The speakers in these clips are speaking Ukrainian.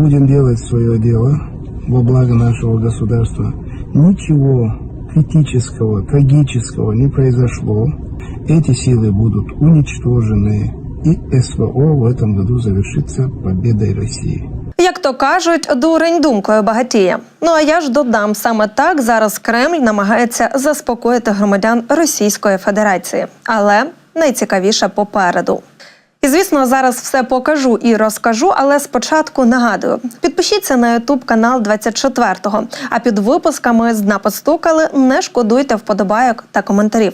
Будем делать свое дело во благо нашего государства. Ничего критического, трагического не произошло. Эти силы будут уничтожены, и СВО в этом году завершится победой России. Як то кажуть, дурень думкою багатіє. Ну а я ж додам саме так зараз Кремль намагається заспокоїти громадян Російської Федерації, але найцікавіше попереду. І звісно, зараз все покажу і розкажу, але спочатку нагадую: підпишіться на Ютуб канал 24-го, А під випусками з дна постукали, не шкодуйте вподобайок та коментарів.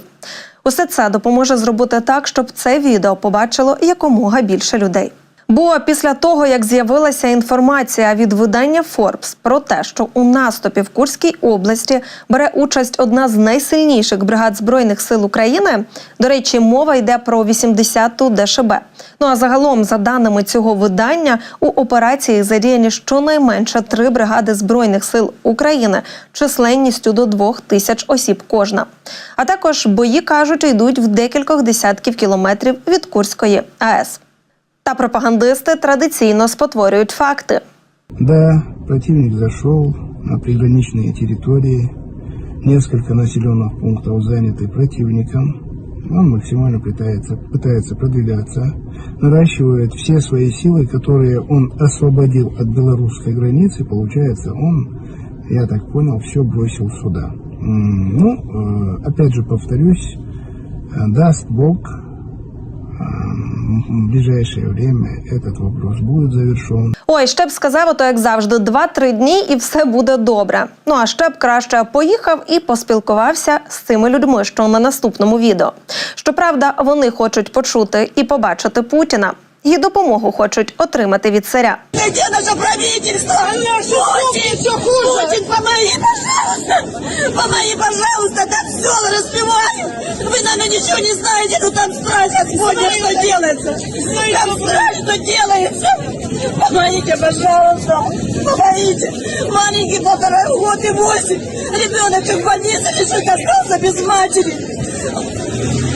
Усе це допоможе зробити так, щоб це відео побачило якомога більше людей. Бо після того, як з'явилася інформація від видання Forbes про те, що у наступі в Курській області бере участь одна з найсильніших бригад збройних сил України. До речі, мова йде про 80-ту ДШБ. Ну а загалом, за даними цього видання, у операції задіяні щонайменше три бригади збройних сил України численністю до двох тисяч осіб кожна. А також бої кажуть, йдуть в декількох десятків кілометрів від Курської АЕС. Та пропагандисти традиційно спотворюють факти. Да, противник зашел на приграничные территории. Несколько населенных пунктов заняты противником. Он максимально пытается, пытается продвигаться, наращивает все свои силы, которые он освободил от белорусской границы. Получается, он, я так понял, все бросил сюда. Ну, э, опять же повторюсь, э, даст Бог, в ближайшее время этот вопрос будет завершен. Ой, ще б сказав, ото як завжди, 2-3 дні і все буде добре. Ну а ще б краще поїхав і поспілкувався з цими людьми, що на наступному відео. Щоправда, вони хочуть почути і побачити Путіна. І допомогу хочуть отримати від царя. Где наше правительство? Путин, все хуже. Путин, помоги, пожалуйста. Помоги, пожалуйста. Там все распевают. Вы, наверное, ничего не знаете, но там страсть Господня, что делается. Там страсть, что делается. Помогите, пожалуйста. Помогите. Маленький полтора год и восемь. Ребенок в больнице лежит, остался без матери.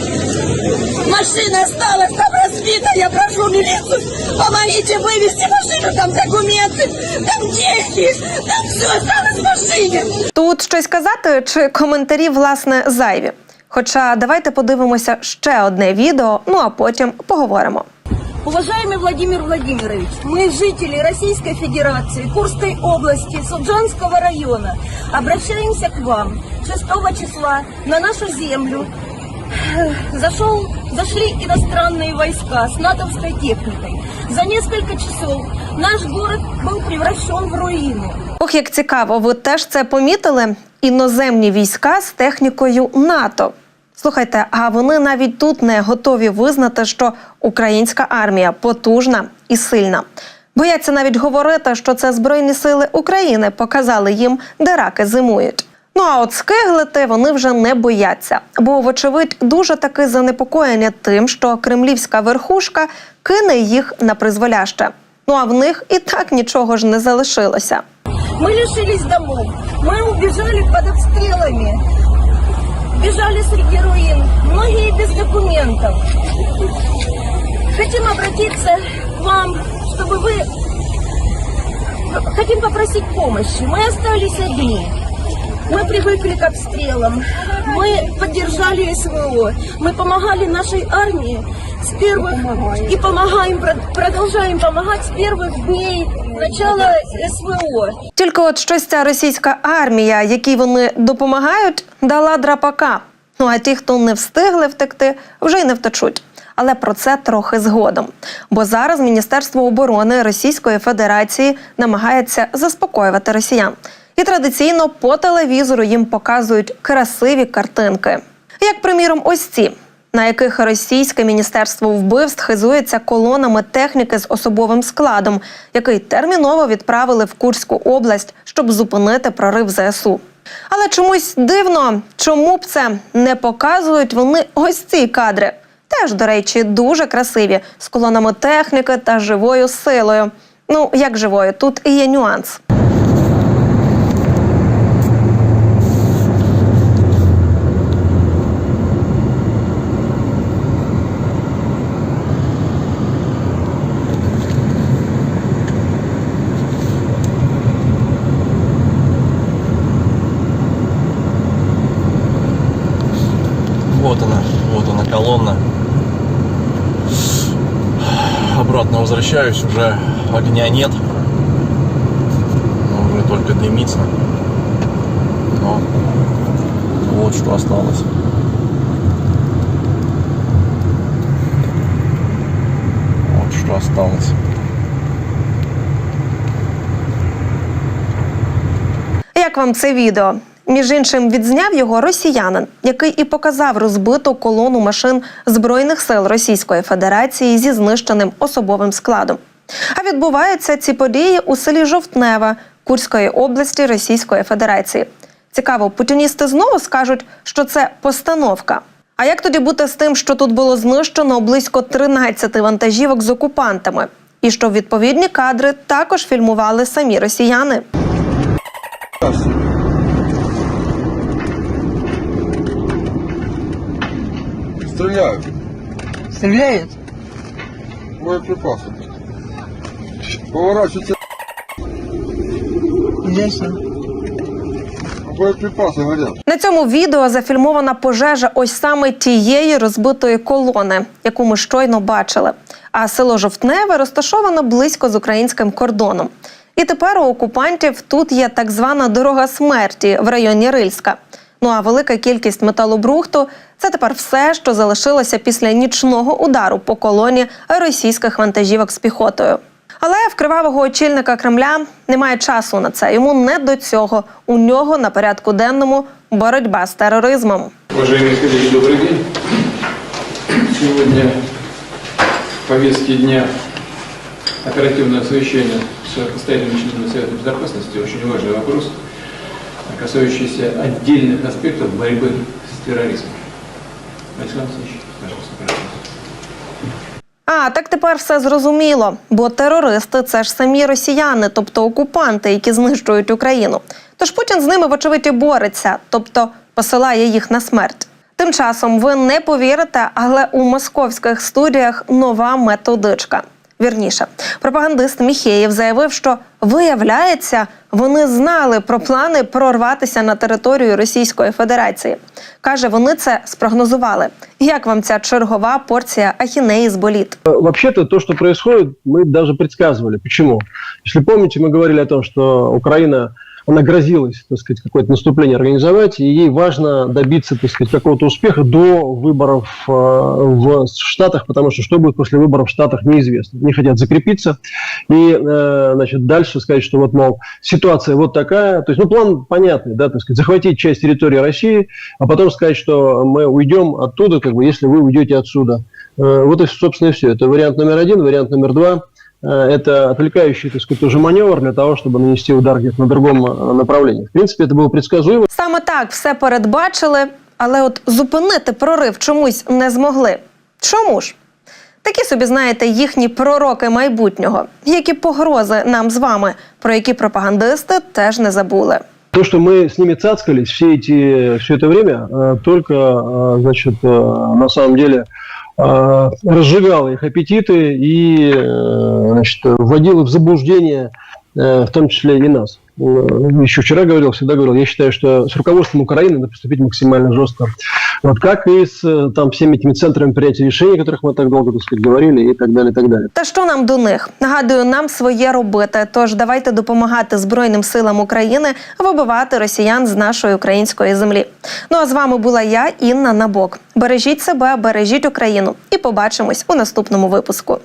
Машина осталась там разбита, я прошу милицию, помогите вывести машину, там документы, там деньги, там все осталось в машине. Тут щось казати чи коментарі власне зайві. Хоча давайте подивимося ще одне відео, ну а потім поговоримо. Уважаемый Владимир Владимирович, мы, жители Российской Федерации, Курской области, Суджанского района, обращаемся к вам. 6 числа на нашу землю э, зашел, зашли иностранные войска с натовской техникой. За несколько часов наш город был превращен в руины. Ох, як цікаво, ви теж це помітили? Іноземні війська з технікою НАТО. Слухайте, а вони навіть тут не готові визнати, що українська армія потужна і сильна. Бояться навіть говорити, що це Збройні сили України показали їм, де раки зимують. Ну а от скиглити вони вже не бояться, бо, вочевидь, дуже таки занепокоєні тим, що кремлівська верхушка кине їх на призволяще. Ну а в них і так нічого ж не залишилося. Мы лишились домов, мы убежали под обстрелами, бежали среди руин, многие без документов. Хотим обратиться к вам, чтобы вы... Хотим попросить помощи. Мы остались одни. Мы привыкли к обстрелам. Мы поддержали СВО. Мы помогали нашей армии с первых и помогаем, прод- продолжаем помогать с первых дней начала СВО. Тільки от щось ця російська армія, якій вони допомагають, дала драпака. Ну а ті, хто не встигли втекти, вже й не втечуть. Але про це трохи згодом. Бо зараз Міністерство оборони Російської Федерації намагається заспокоювати росіян. І традиційно по телевізору їм показують красиві картинки. Як, приміром, ось ці, на яких російське міністерство вбивств хизується колонами техніки з особовим складом, який терміново відправили в Курську область, щоб зупинити прорив ЗСУ. Але чомусь дивно, чому б це не показують вони ось ці кадри. Теж, до речі, дуже красиві з колонами техніки та живою силою. Ну, як живою, тут і є нюанс. Она, вот она колонна. Обратно возвращаюсь, уже огня нет. Ну, уже только дымится. Но вот что осталось. Вот что осталось. Як вам це відео? Між іншим, відзняв його росіянин, який і показав розбиту колону машин Збройних сил Російської Федерації зі знищеним особовим складом. А відбуваються ці події у селі Жовтнева Курської області Російської Федерації. Цікаво, путіністи знову скажуть, що це постановка. А як тоді бути з тим, що тут було знищено близько 13 вантажівок з окупантами, і що відповідні кадри також фільмували самі росіяни? Стреляют. Стреляют? Боеприпасы. Поворачивайте. Боеприпасы горят. На цьому відео зафільмована пожежа ось саме тієї розбитої колони, яку ми щойно бачили. А село Жовтневе розташовано близько з українським кордоном. І тепер у окупантів тут є так звана дорога смерті в районі Рильська. Ну а велика кількість металобрухту це тепер все, що залишилося після нічного удару по колоні російських вантажівок з піхотою. Але в кривавого очільника Кремля немає часу на це. Йому не до цього. У нього на порядку денному боротьба з тероризмом. Уважаемые коллеги, добрый день. Сегодня в повестке дня оперативное совещание с постоянным членом Совета Безопасности. Очень важный вопрос, касающийся отдельных аспектов борьбы с терроризмом. Александр Алексеевич, пожалуйста. А так тепер все зрозуміло, бо терористи це ж самі росіяни, тобто окупанти, які знищують Україну. Тож Путін з ними, вочевидь, і бореться, тобто посилає їх на смерть. Тим часом ви не повірите, але у московських студіях нова методичка. Вірніше, пропагандист Міхеєв заявив, що виявляється, вони знали про плани прорватися на територію Російської Федерації. Каже, вони це спрогнозували. Як вам ця чергова порція ахінеї з боліт? Вообще-то то, что происходит, мы даже предсказывали. Почему? Если помните, мы говорили о том, что Украина, она грозилась, так сказать, какое-то наступление организовать, и ей важно добиться, так сказать, какого-то успеха до выборов э, в Штатах, потому что что будет после выборов в Штатах, неизвестно. Они хотят закрепиться и, э, значит, дальше сказать, что вот, мол, ситуация вот такая. То есть, ну, план понятный, да, так сказать, захватить часть территории России, а потом сказать, что мы уйдем оттуда, как бы, если вы уйдете отсюда. Э, Вот и, собственно, и все. Это вариант номер один. Вариант номер два это отвлекающий, так сказать, уже маневр для того, чтобы нанести удар где-то на другом э, направлении. В принципе, это было предсказуемо. Саме так все передбачили, але от зупинити прорив чомусь не змогли. Чому ж? Такі собі, знаєте, їхні пророки майбутнього, які погрози нам з вами, про які пропагандисти теж не забули. То, что мы с ними цацкались все, эти, все это время, э, только, э, значит, э, на самом деле э, разжигало их аппетиты и, э, значит, вводило в заблуждение, э, в том числе и нас. Еще вчера говорил, всегда говорил, я считаю, что с руководством Украины надо поступить максимально жестко. Вот как и с э, там, всеми этими центрами принятия решений, о которых мы так долго, так сказать, говорили, и так далее, и так далее. Та що нам до них? Нагадую, нам своє робити. Тож давайте допомагати Збройним силам України вибивати росіян з нашої української землі. Ну а з вами була я, Інна Набок. Бережіть себе, бережіть Україну, і побачимось у наступному випуску.